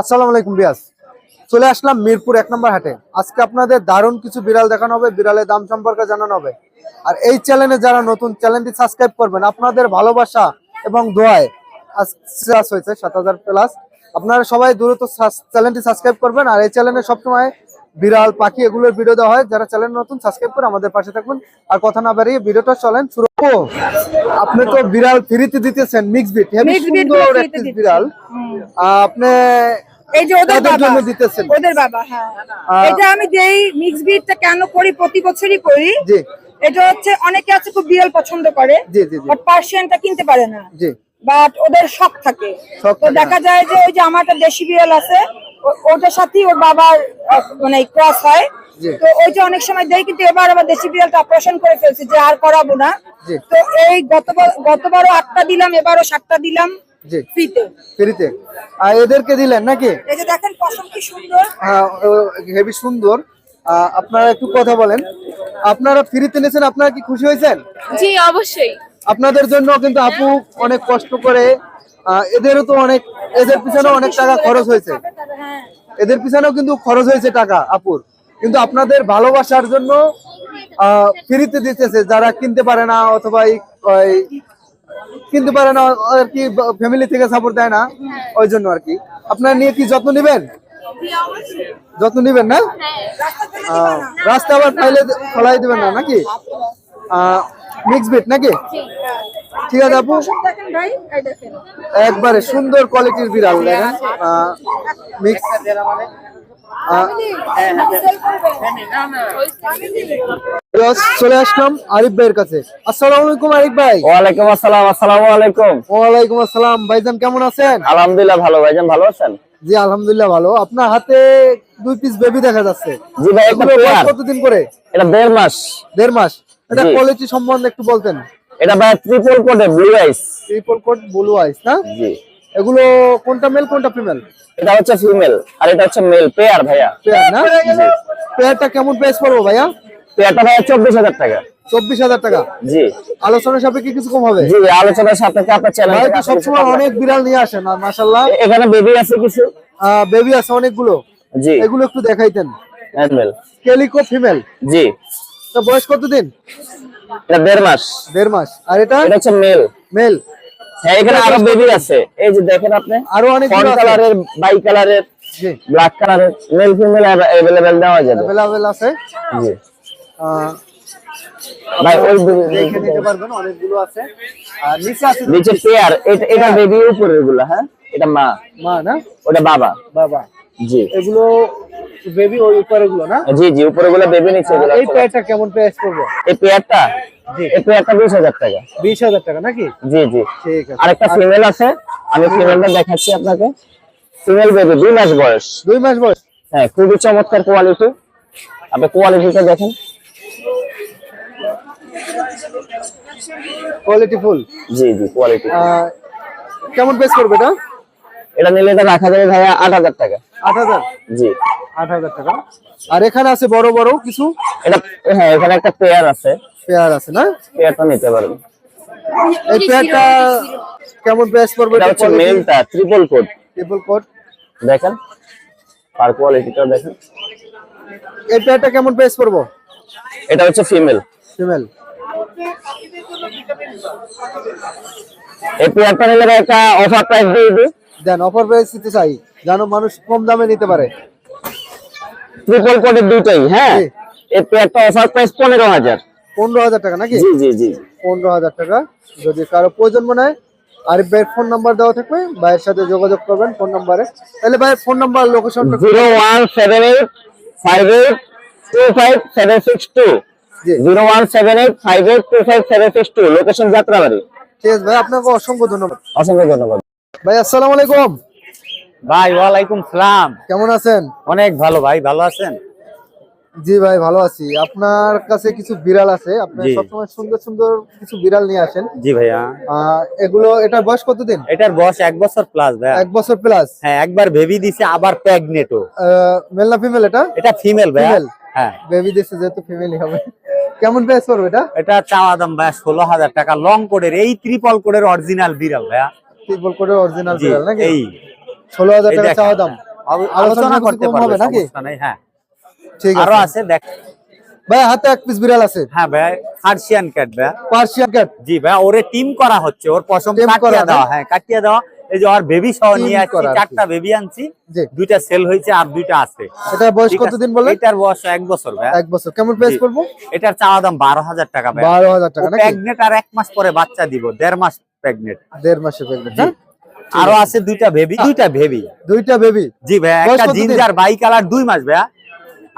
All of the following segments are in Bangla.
আসসালামু আলাইকুম বিয়াস। চলে আসলাম মিরপুর এক নম্বর হাটে। আজকে আপনাদের দারুণ কিছু বিড়াল দেখানো হবে, বিড়ালের দাম সম্পর্কে জানানো হবে। আর এই চ্যানেলে যারা নতুন চ্যানেলটি সাবস্ক্রাইব করবেন। আপনাদের ভালোবাসা এবং দোয়ায় হয়েছে সাত হাজার প্লাস আপনারা সবাই দ্রুত চ্যানেলটি সাবস্ক্রাইব করবেন। আর এই চ্যানেলে সবসময় বিড়াল, পাখি এগুলোর ভিডিও দেওয়া হয়। যারা চ্যানেল নতুন সাবস্ক্রাইব করে আমাদের পাশে থাকবেন। আর কথা না বাড়িয়ে ভিডিওটা চলেন, শুরু ও, আপনি তো বিড়াল ফ্রিতে দিতেছেন মিক্স বিট সুন্দর একটি বিড়াল। আপনি এই যে ওদের বাবা দিতেছেন। ওদের বাবা হ্যাঁ। এটা আমি যেই মিক্স ব্রিডটা কেন করি প্রতি বছরই করি জি। এটা হচ্ছে অনেকে আছে খুব বিড়াল পছন্দ করে জি জি জি। বাট পার্সিয়ানটা কিনতে পারে না। জি। বাট ওদের শখ থাকে। তো দেখা যায় যে ওই যে আমার একটা দেশি বিড়াল আছে ওটার সাথেই ওর বাবার মানে ক্রস হয়। তো ওইটা অনেক সময় দেয় কিন্তু এবার আবার দেশি বিড়ালটা অপারেশন করে ফেলছি যে আর করাবো না। তো এই গতবার গতবারও আটটা দিলাম এবারও সাতটা দিলাম ফ্রিতে। আর এদেরকে দিলেন নাকি? এই যে দেখেন পছন্দ কি সুন্দর। হ্যাঁ হেভি সুন্দর। আপনারা একটু কথা বলেন। আপনারা ফ্রিতে নিয়েছেন আপনারা কি খুশি হয়েছেন? জি অবশ্যই। আপনাদের জন্য কিন্তু আপু অনেক কষ্ট করে আহ, এদেরও তো অনেক এদের পিছনে অনেক টাকা খরচ হয়েছে। হ্যাঁ। এদের পিছনেও কিন্তু খরচ হয়েছে টাকা আপুর। কিন্তু আপনাদের ভালোবাসার জন্য ফ্রিতে দিতেছে যারা কিনতে পারে না অথবা কিনতে পারে না আর কি ফ্যামিলি থেকে সাপোর্ট দেয় না ওই জন্য আর কি। আপনারা নিয়ে কি যত্ন নেবেন? যত্ন নেবেন না? রাস্তা আবার ফাইলে ফলাই দিবেন না নাকি? মিক্স বিট নাকি? ঠিক আছে আপু। একবারে সুন্দর কোয়ালিটির বিড়াল দেখেন। মিক্স চলে আসলাম আরিফ ভাইয়ের কাছে। আসসালামু আলাইকুম আরিফ ভাই। ওয়ালাইকুম আসসালাম আসসালামু আলাইকুম। ওয়ালাইকুম আসসালাম। ভাইজান কেমন আছেন? আলহামদুলিল্লাহ ভালো। ভাইজান ভালো আছেন? জি আলহামদুলিল্লাহ ভালো। আপনার হাতে দুই পিস বেবি দেখা যাচ্ছে। জি ভাই কতদিন করে? এটা দেড় মাস। দেড় মাস। এটা। কোয়ালিটি সম্বন্ধে একটু বলতেন। এটা ভাই ট্রিপল কোডে blue eyes triple coat blue eyes না? জি। এগুলো কোনটা মেল কোনটা ফিমেল এটা হচ্ছে ফিমেল আর এটা হচ্ছে মেল পেয়ার ভাইয়া। পেয়ার না? পেয়ারটা কেমন প্রাইস পড়ব ভাইয়া? পেয়ারটা ভাইয়া চব্বিশ হাজার টাকা। চব্বিশ হাজার টাকা? জি। আলোচনা সাপেক্ষে কিছু কম হবে? জি আলোচনার সাপেক্ষে আপনার চ্যানেল সবসময় অনেক বিড়াল নিয়ে আসেন আর মাসাল্লাহ এখানে বেবি আছে কিছু? বেবি আছে অনেকগুলো। জি। এগুলো একটু দেখাইতেন। কেলিকো ফিমেল জি। তো বয়স কতদিন? এটা দেড় মাস। দেড় মাস। আর এটা? এটা হচ্ছে মেল মেল এখানে আরও বেবি আছে। এই যে দেখেন আপনি আরও অনেক কালারের বাই কালারের ব্ল্যাক কালারের মেল ফিমেল अवेलेबल দেওয়া যাবে। अवेलेबल আছে। জি। ভাই ওই দেখে নিতে পারবেন অনেকগুলো আছে। আর নিচে আছে নিচে পেয়ার এটা এটা বেবি উপরেরগুলো হ্যাঁ? এটা মা। মা না? ওটা বাবা। বাবা। জি। এগুলো বেবি ওই উপরে গুলো না? জি জি উপরে গুলো বেবি নিচে গুলো এই পেয়ারটা কেমন প্রাইস পড়বে? এই পেয়ারটা এই পেয়ারটা বিশ হাজার টাকা। বিশ হাজার টাকা নাকি? জি জি। ঠিক আছে। আরেকটা ফিমেল আছে। আমি ফিমেলটা দেখাচ্ছি আপনাকে। ফিমেল বেবি দুই মাস বয়স। দুই মাস বয়স? হ্যাঁ খুবই চমৎকার কোয়ালিটি আপনি কোয়ালিটিটা দেখেন। কোয়ালিটি ফুল জি জি কোয়ালিটি কেমন প্রাইস করবে এটা? এটা নিলে এটা রাখা যাবে ভাইয়া আট হাজার টাকা। আট হাজার? জি। আট হাজার টাকা। আর এখানে আছে বড় বড় কিছু? এটা হ্যাঁ এখানে একটা পেয়ার আছে। পেয়ার আছে না? পেয়ারটা নিতে পারেন এই পেয়ারটা কেমন প্রাইস পড়বে এটা হচ্ছে মেলটা ট্রিপল কোড ট্রিপল কোট দেখেন আর কোয়ালিটিটা দেখেন। এই পেয়ারটা কেমন প্রাইস পড়ব? এটা হচ্ছে ফিমেল ফিমেল এই পেয়ারটা নিলে একটা অফার প্রাইস দিয়ে দিই। দেন অফার প্রাইস দিতে চাই যেন মানুষ কম দামে নিতে পারে। ট্রিপল কোডের দুইটাই হ্যাঁ? জি। একটা অফার প্রাইস পনেরো হাজার। পনেরো হাজার টাকা নাকি? জি জি জি। পনেরো হাজার টাকা। যদি কারও প্রয়োজন মনে হয় আরিফ ভাইয়ের ফোন নাম্বার দেওয়া থাকবে ভাইয়ের সাথে যোগাযোগ করবেন ফোন নাম্বারে তাহলে ভাইয়ের ফোন নাম্বার লোকেশনটা zero one seven eight five eight two five seven six two zero one seven eight five eight two five seven six two location Jatrabari. ঠিক আছে ভাই আপনাকে অসংখ্য ধন্যবাদ। অসংখ্য ধন্যবাদ। ভাই আসসালামু আলাইকুম। ভাই ওয়ালাইকুম সালাম। কেমন আছেন? অনেক ভালো ভাই ভালো আছেন? জি ভাই ভালো আছি। আপনার কাছে কিছু বিড়াল আছে আপনি। সবসময় সুন্দর সুন্দর কিছু বিড়াল নিয়ে আসেন। জি ভাইয়া। এগুলো এটার বয়স কতদিন? এটার বয়স এক বছর প্লাস ভাইয়া। এক বছর প্লাস হ্যাঁ একবার বেবি দিছে আবার প্রেগনেটও মেল না ফিমেল এটা? এটা ফিমেল ভাইয়া। হ্যাঁ। বেবি দিছে যেহেতু ফিমেলই হবে। কেমন প্রাইস পড়বে এটা? এটা চাওয়া দাম ভাইয়া ষোলো হাজার টাকা। লং কোডের এই ত্রিপল কোডের অরিজিনাল বিড়াল ভাইয়া। ত্রিপল করে অরিজিনাল বিড়াল নাকি? এই। ষোলো হাজার এই টাকা চাওয়া দাম। আলোচনা করতে পারবে নাকি? হ্যাঁ। ঠিক আরও আছে আছে দেখ। ভাই হাতে এক পিস বিড়াল আছে। হ্যাঁ ভাই হার্সিয়ান ক্যাট ভাই। পার্সিয়ান ক্যাট জি ভাই ওরে টিম করা হচ্ছে ওর পশম কাটিয়ে না? দেওয়া হ্যাঁ কাটিয়ে দেওয়া। এই যে ওর বেবি সহ নিয়ে আসছি আর। চারটা বেবি আনছি দুইটা সেল হয়েছে আর দুইটা আছে। এটা বয়স কতদিন বললেন এটার বয়স এক বছর ভাই। এক বছর। কেমন প্রাইস। পড়ব? এটার চাওয়া দাম বারো হাজার টাকা ভাই। বারো হাজার টাকা নাকি? প্রেগনেট আর এক মাস পরে বাচ্চা দিব দেড় মাস দেড় মাসে প্রেগনেন্ট আরও আছে দুইটা বেবি দুইটা বেবি দুইটা বেবি জি ভাই একটা জিঞ্জার বাই কালার দুই মাস ভাইয়া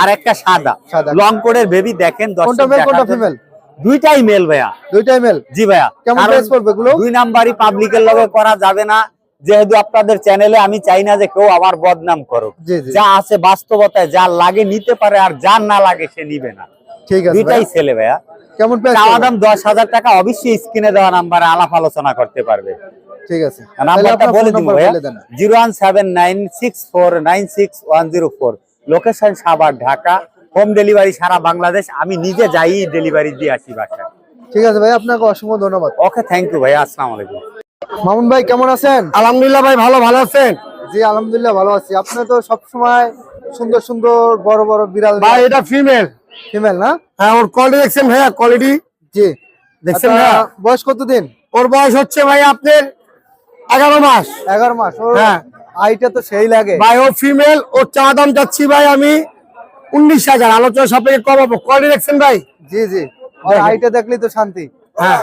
আর একটা সাদা। লং কোডের বেবি দেখেন কোনটা মেল কোনটা ফিমেল দুইটাই মেল ভাইয়া। দুইটাই মেল জি ভাইয়া। কেমন কারণ প্রাইস পড়বে এগুলো? দুই নাম্বারই পাবলিকের লগে করা যাবে না। যেহেতু আপনাদের চ্যানেলে আমি চাই না যে কেউ আবার বদনাম করুক। যা আছে বাস্তবতায় যা লাগে নিতে পারে আর যা না লাগে সে নিবে না। ঠিক আছে দুইটাই ছেলে ভাইয়া। কেমন চাওয়া দাম দশ হাজার টাকা অবশ্যই স্ক্রিনে দেওয়া নাম্বারে আলাপ আলোচনা করতে পারবে। ঠিক আছে। নাম্বারটা বলে দিব ভাইয়া। Zero one seven nine six four nine six one zero four. Location Savar Dhaka. Home delivery সারা বাংলাদেশ। আমি নিজে যাই ডেলিভারি দিয়ে আসি বাসায়। ঠিক আছে ভাই আপনাকে অসংখ্য ধন্যবাদ। ওকে থ্যাংক ইউ ভাইয়া আসসালামু আলাইকুম। মামুন ভাই কেমন আছেন? আলহামদুলিল্লাহ ভাই ভালো ভালো আছেন? জি আলহামদুলিল্লাহ ভালো আছি। আপনি তো সব সময় সুন্দর সুন্দর বড় বড় বিড়াল ভাই এটা ফিমেল ফিমেল না? হ্যাঁ ওর কোয়ালিটি দেখছেন ভাইয়া কোয়ালিটি জি। দেখছেন আচ্ছা, ভাইয়া বয়স কতদিন? ওর বয়স হচ্ছে ভাই আপনার এগারো মাস। এগারো মাস হ্যাঁ। আইটা তো সেই লাগে। ভাই ও ফিমেল ওর চা দাম যাচ্ছি ভাই আমি উনিশ হাজার। আলোচনা সাপেক্ষে কমাবো। কোয়ালিটি দেখছেন ভাই? জি জি। আর আইটা দেখলেই তো শান্তি। হ্যাঁ।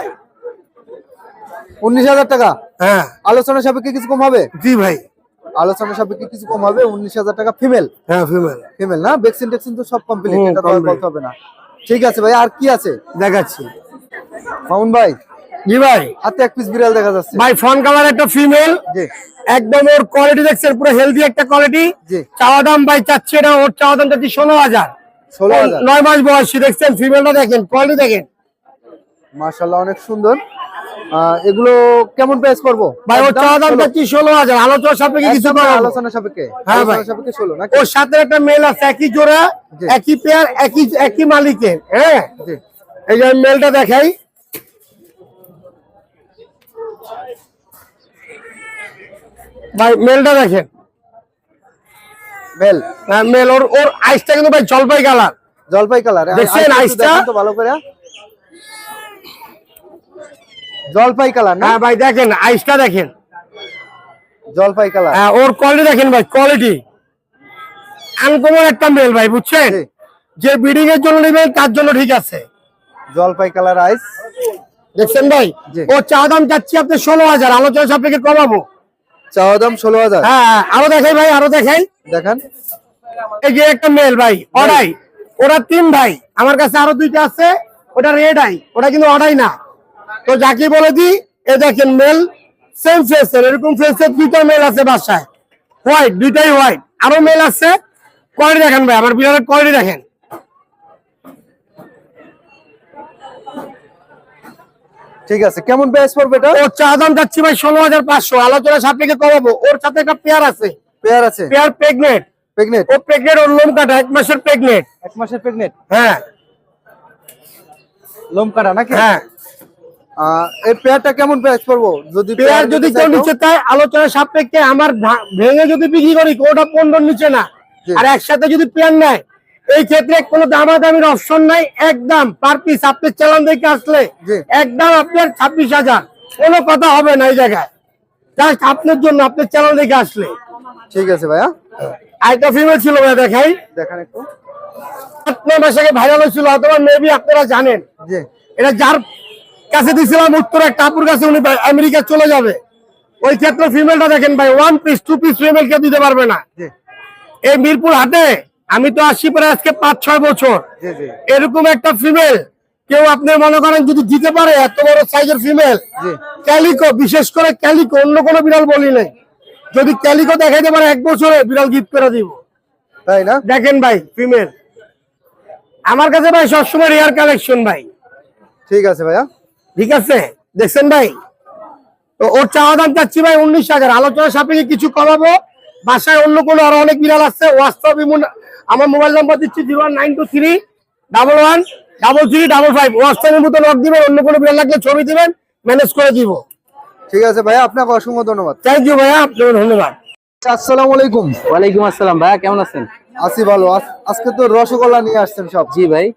উনিশ হাজার টাকা? হ্যাঁ। আলোচনা সাপেক্ষে কিছু কম হবে? জি ভাই। আলোচনা সাপেক্ষে কিছু কম হবে উনিশ হাজার টাকা ফিমেল হ্যাঁ ফিমেল ফিমেল না? ভ্যাকসিন ট্যাকসিন তো সব কমপ্লিট এটা তো আর বলতে হবে না। ঠিক আছে ভাই আর কি আছে? দেখাচ্ছি। মামুন ভাই। জি ভাই। হাতে এক পিস বিড়াল দেখা যাচ্ছে। ভাই ফোন কালার একটা ফিমেল জি। একদম ওর কোয়ালিটি দেখছেন পুরো হেলদি একটা কোয়ালিটি জি। চাওয়া দাম ভাই চাচ্ছে না ওর চাওয়া দাম চাচ্ছি ষোলো হাজার। ষোলো হাজার। নয় মাস বয়সী দেখছেন ফিমেলটা দেখেন কোয়ালিটি দেখেন। মাশাল্লাহ অনেক সুন্দর। এগুলো কেমন প্রাইস করব ভাই ওর একদম দাম ষোলো। ষোলো হাজার? আলোচনা সাপেক্ষে কিছু আলোচনা সাপেক্ষে। হ্যাঁ ভাই। সাপেক্ষে ষোলো নাকি? ওর সাথে একটা মেল আছে একই জোড়া একই পেয়ার একই একই মালিকের হ্যাঁ? এই যে মেলটা দেখাই। ভাই মেলটা দেখেন। মেল হ্যাঁ, মেল ওর ওর আইসটা কিন্তু ভাই জলপাই কালার জলপাই কালার দেখছেন আইসটা? ভালো করে। জলপাই কালার না? হ্যাঁ ভাই দেখেন আইসটা দেখেন। জলপাই কালার হ্যাঁ ওর কোয়ালিটি দেখেন ভাই কোয়ালিটি আনকমন একটা মেল ভাই বুঝছেন। যে ব্রিডিং এর জন্য নেবেন তার জন্য ঠিক আছে। জলপাই কালার আইস দেখছেন ভাই। ও চা দাম চাচ্ছি আপনি ষোলো হাজার আলোচনা সাপেক্ষে কমাবো। চাওয়া দাম ষোলো হাজার। হ্যাঁ হ্যাঁ, আরও দেখাই ভাই আরও দেখাই। দেখেন। এই যে একটা মেল ভাই অড়াই। ওরা তিন ভাই। আমার কাছে আরও দুইটা আছে ওটা রেড আই ওটা কিন্তু অড়াই না। তো যাকে বলে দি এ দেখেন মেল সেম ফেসের এরকম ফেসের দুইটা মেল আছে বাসায়। হোয়াইট দুইটাই হোয়াইট আরও মেল আছে। কোয়ালিটি দেখেন ভাই? আমার বিড়ালের কোয়ালিটি দেখেন? ঠিক আছে কেমন প্রাইস পড়বে এটা? ওর চা দাম যাচ্ছি ভাই ষোলো হাজার পাঁচশো। আলোচনা সাপেক্ষে কমাবো। ওর সাথে একটা পেয়ার আছে। পেয়ার আছে? পেয়ার প্রেগনেন্ট প্রেগনেন্ট ও প্রেগনেন্ট ওর লোম কাটা এক মাসের প্রেগনেন্ট এক মাসের প্রেগনেন্ট হ্যাঁ। লোম কাটা নাকি? হ্যাঁ। এই পেয়ারটা কেমন প্রাইস পড়ব? যদি পেয়ার যদি কেউ নিচে চায় আলোচনা সাপেক্ষে আমার ভেঙে যদি বিক্রি করি ওটা পনেরো নিচে না। আর একসাথে যদি পেয়ার নেয় এই ক্ষেত্রে কোনো দামাদামির অপশন নাই। একদম পার পিস আপনি চালান দেখে আসলে একদম আপনার ছাব্বিশ হাজার। কোনো কথা হবে না এই জায়গায়। জাস্ট আপনার জন্য আপনার চালান দেখে আসলে। ঠিক আছে ভাইয়া। আরেকটা ফিমেল ছিল ভাই দেখাই। দেখান একটু। আট নয় মাস আগে ভাইরাল হয়েছিল অথবা মেবি আপনারা জানেন। এটা যার কাছে দিছিলাম উত্তরে টাপুর কাছে উনি আমেরিকা চলে যাবে। ওই ক্ষেত্রে ফিমেলটা দেখেন ভাই one piece two piece female কে দিতে পারবে না। এই মিরপুর হাটে আমি তো আসছি প্রায় আজকে পাঁচ ছয় বছর। এরকম একটা ফিমেল কেউ আপনি মনে করেন যদি দিতে পারে এত বড় সাইজের ফিমেল ক্যালিকো বিশেষ করে ক্যালিকো অন্য কোনো বিড়াল বলি নাই। যদি ক্যালিকো দেখাইতে পারে এক বছরে বিড়াল গিফট করে দিব। তাই না? দেখেন ভাই ফিমেল আমার কাছে ভাই সবসময় রেয়ার কালেকশন ভাই। ঠিক আছে ভাইয়া। ঠিক আছে? দেখছেন ভাই? তো ওর চাওয়া দাম চাচ্ছি ভাই উনিশ হাজার। আলোচনা সাপেক্ষে কিছু কমাবো। বাসায় অন্য কোনো আরও অনেক বিড়াল আছে। ইমুন- আমার মোবাইল নাম্বার দিচ্ছি zero nine two three double one double three double five. ওয়াস্তবের মতো লক দিবেন অন্য কোনো বিড়াল লাগলে ছবি দিবেন ম্যানেজ করে দিব। ঠিক আছে ভাইয়া আপনাকে অসংখ্য ধন্যবাদ। থ্যাংক ইউ ভাইয়া আপনাকে ধন্যবাদ। আসসালামু আলাইকুম। ওয়ালাইকুম আসসালাম ভাইয়া কেমন আছেন? আছি ভালো। আজ- আজকে তো রসগোল্লা নিয়ে আসছেন সব। জি ভাই।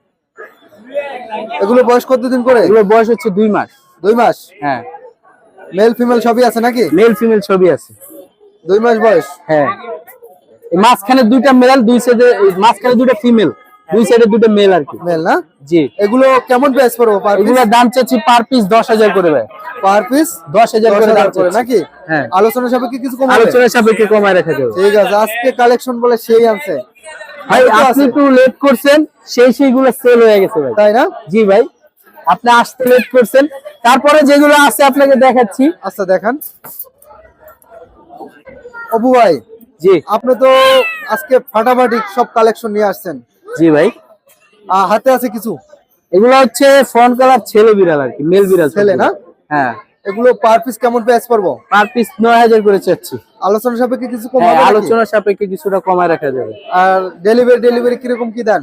এগুলো বয়স কতদিন করে? এগুলোর বয়স হচ্ছে দুই মাস। দুই মাস? হ্যাঁ। মেল ফিমেল সবই আছে নাকি? মেল ফিমেল ছবি আছে। দুই মাস বয়স? হ্যাঁ। মাঝখানে দুইটা মেল দুই সাইডে মাঝখানে দুইটা ফিমেল দুই সাইডে দুটো মেল আর কি। মেল না? জি। এগুলো কেমন প্রাইস পড়ব পার দাম চাচ্ছি পার পিস দশ হাজার করে ভাই। পার পিস দশ হাজার করে দাম করে নাকি? হ্যাঁ। আলোচনা সাপেক্ষে কিছু কম আলোচনা সাপেক্ষে কমায় রাখা যাবে ঠিক আছে আজকে কালেকশন বলে সেই আনছে। ভাই আপনি একটু লেট করছেন সেই সেইগুলো সেল হয়ে গেছে ভাই। তাই না? জি ভাই আপনি আসতে লেট করছেন। তারপরে যেগুলো আছে আপনাকে দেখাচ্ছি। আচ্ছা দেখান। অপু ভাই জি। আপনি তো আজকে ফাটাফাটি সব কালেকশন নিয়ে আসছেন। জি ভাই। হাতে আছে কিছু? এগুলো হচ্ছে ফ্রন্ট কালার ছেলে বিড়াল আর কি মেল বিড়াল ছেলে না? হ্যাঁ। এগুলো পার পিস কেমন প্রাইস পড়ব? পার পিস নয় হাজার করে চাচ্ছি। আলোচনা সাপেক্ষে কিছু কম হ্যাঁ হবে নাকি? আলোচনা সাপেক্ষে কিছুটা কমায় রাখা যাবে। আর ডেলিভারি ডেলিভারি কীরকম কি দেন?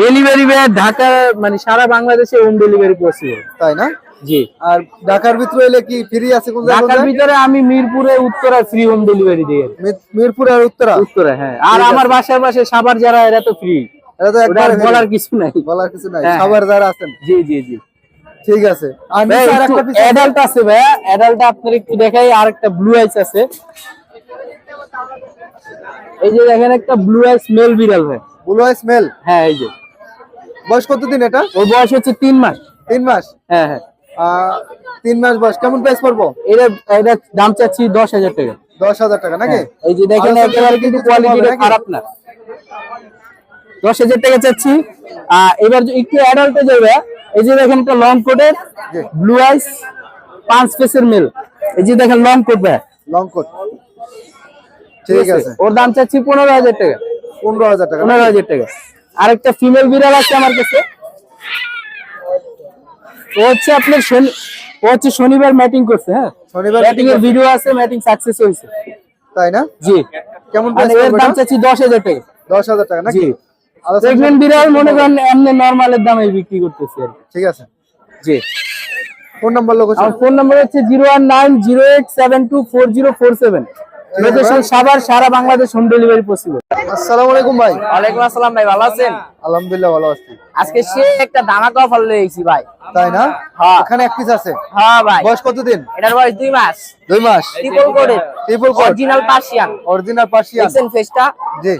ডেলিভারি ঢাকা মানে সারা বাংলাদেশে হোম ডেলিভারি পসিবল তাই না? জি। আর ঢাকার ভিতরে এলে কি ফ্রি আছে কোন ঢাকার ভিতরে আমি মিরপুরে উত্তরা ফ্রি হোম ডেলিভারি দিই। আর মিরপুর আর উত্তরা? উত্তরা হ্যাঁ। আর আমার বাসার পাশে সাভার যারা এরা তো ফ্রি এটা তো একবার বলার কিছু নাই। বলার কিছু নাই। হ্যাঁ, সবার যারা আছেন। জি জি জি। ঠিক আছে। আর অ্যাডাল্ট আছে। ভাইয়া অ্যাডাল্ট আপনার একটু দেখাই আর একটা ব্লু আইস আছে। এই যে দেখেন একটা ব্লু আইস মেল বিড়াল ভাই। ব্লু আই স্মেল হ্যাঁ এই যে। বয়স কতদিন এটা? ওর বয়স হচ্ছে তিন মাস। তিন মাস? হ্যাঁ হ্যাঁ। তিন মাস বয়স। কেমন প্রাইস পড়ব? এটা এটা দাম চাচ্ছি দশ হাজার টাকা। দশ হাজার টাকা নাকি? এই যে দেখেন একেবারে কিন্তু কোয়ালিটিটা খারাপ না। দশ হাজার টাকা চাচ্ছি। এবার একটু অ্যাডাল্টে যাবে এই যে দেখেন একটা লং কোটের ব্লু আইস পাঁচ পিসের মেল এই যে দেখেন লং কোট ভাই। লং কোট ঠিক আছে। ওর দাম চাচ্ছি পনেরো হাজার টাকা। পনেরো হাজার টাকা। পনেরো হাজার টাকা। আরেকটা ফিমেল বিড়াল আছে আমার কাছে। ও হচ্ছে আপনার শনি ও হচ্ছে শনিবার ম্যাটিং করছে হ্যাঁ? শনিবার ম্যাটিং এর ভিডিও আছে ম্যাটিং সাকসেস হয়েছে। তাই না? জি। কেমন প্রাইস এর দাম চাচ্ছি দশ হাজার টাকা। দশ হাজার টাকা নাকি? প্রেগনেন্ট বিড়াল মনে করেন এমনি নর্মালের দামে বিক্রি করতেছি আর ঠিক আছে। জি। ফোন নাম্বার লোকেশন আমার ফোন নাম্বার হচ্ছে zero one nine zero eight seven two four zero four seven. Location Savar সারা বাংলাদেশ হোম ডেলিভারি পসিবল আসসালামু আলাইকুম ভাই। ওয়ালাইকুম আসসালাম ভাই ভালো আছেন? আলহামদুলিল্লাহ ভালো আছি। আজকে সে একটা দামাকা অফার লয়েছি ভাই। তাই না? হ্যাঁ। এখানে এক পিস আছে। হ্যাঁ ভাই। বয়স কতদিন এটার বয়স দুই মাস। দুই মাস। ট্রিপল কোডের triple coat original Persian original Persian দেখছেন ফেসটা জি।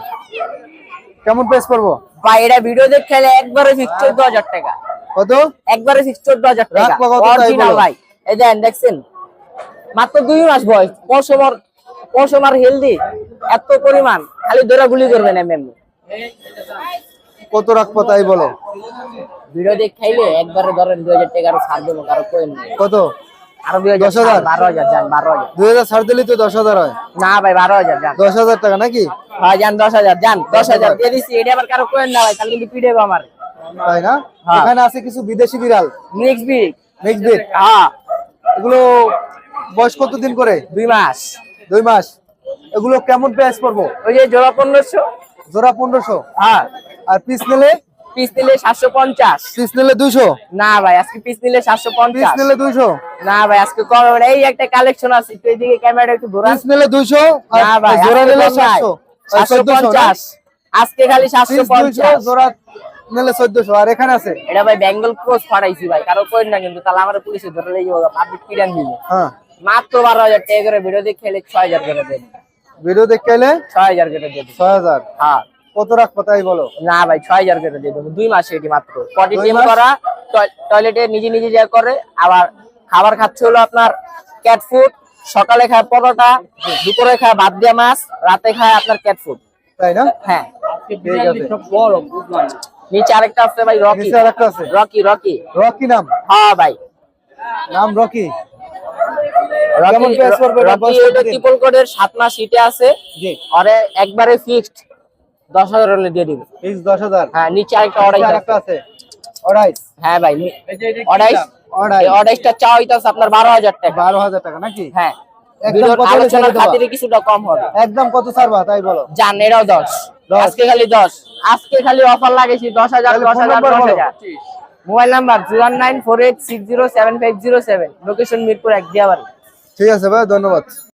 কেমন প্রাইস পড়ব? ভাই এটা ভিডিও দেখে খেলে একবারে ফিক্স চোদ্দ হাজার টাকা। কত? একবারে ফিক্স চোদ্দ হাজার টাকা। অরিজিনাল ভাই। এই দেন দেখছেন? মাত্র দুই মাস বয়স। পশমার পশমার হেলদি এত পরিমাণ। খালি দৌড়া গুলি করবেন এমনি কত রাখব তাই বলো? ভিডিও দেখে খাইলে একবারে ধরেন দুই হাজার টাকা আরও ছাড় দেবো কারও নেই। কত? আরও দুই দশ হাজার? হাজার? বারো হাজার যান বারো হাজার। দুই হাজার ছাড় দিলেই তো দশ হাজার হয়। না ভাই বারো হাজার যান দশ হাজার টাকা নাকি? হ্যাঁ যান দশ হাজার যান দশ হাজার। দিয়ে দিচ্ছি এটা আবার কারও কোয়েন না ভাই তাহলে কিন্তু পিড়ে আমার। তাই না? হ্যাঁ। এখানে আছে কিছু বিদেশি বিড়াল? মিক্স বিগ মিক্স বিট হ্যাঁ। এগুলো বয়স কতদিন করে? দুই মাস। দুই মাস। এগুলো কেমন প্রাইস পড়ব? ওই যে জোড়া পনেরোশো। জোড়া পনেরোশো? হ্যাঁ। আর পিস নিলে? পিস নিলে সাতশো পঞ্চাশ। পিস নিলে দুইশো? না ভাই আজকে পিস নিলে সাতশো পিস পঞ্চাশ নিলে দুইশো? না ভাই আজকে কম এই একটা কালেকশন আছে এইদিকে ক্যামেরা একটু ঘোরান। পিস নিলে না ভাই জোড়া নিলে কম নাই। সাতশো? সাতশো পঞ্চাশ। আজকে খালি সাতশো পিস দুইশো পঞ্চাশ। জোড়া নিলে চোদ্দশো। আর এখানে আছে? এটা ভাই বেঙ্গল ক্রস ফাটাইছি ভাই কারও কোয়েন না কিন্তু তাহলে আমার পুলিশে ধরে লেগে যাব পাবলিক পিরান দিবে। হ্যাঁ। মাত্র বারো হাজার টাকা করে ভিডিও দেখে খেলে ছয় হাজার করে দেন ভিডিও এলে ছয় হাজার করে দেন ছয় হাজার। হ্যাঁ। কত রাখব তাই বলো। না ভাই ছয় হাজার করে দিয়ে দেবো। দুই মাসে এটি মাত্র। পটি টিম করা টয়লেটে নিজে নিজে যা করে আবার খাবার খাচ্ছে হলো আপনার ক্যাট ফুড সকালে খায় পরোটা দুপুরে খায় ভাত দিয়া মাছ রাতে খায় আপনার ক্যাট ফুড তাই না? হ্যাঁ। নিচে আরেকটা আছে ভাই রকি। আরেকটা আছে? Rocky Rocky. রকি নাম? হ্যাঁ ভাই। নাম রকি? রকি? ট্রিপল কোডের সাত মাস হিটে আছে। জি। আরে একবারে ফিক্সড দশ হাজার হলে দিয়ে দিব। ফিক্স দশ হাজার? হ্যাঁ নিচে আরেকটা অর্ডার আরেকটা আছে। হ্যাঁ ভাই চা হইতাছে আপনার বারো হাজার টাকা। বারো হাজার টাকা নাকি? হ্যাঁ। কিছুটা কম হবে। একদম কত ছাড়বা তাই বলো। জান দশ। আজকে খালি দশ। আজকে খালি অফার দশ হাজার দশ হাজার দশ হাজার। Mobile number zero nine four eight six zero seven five zero seven. Location Mirpur এক দিয়াবাড়ি। ঠিক আছে ভাই ধন্যবাদ।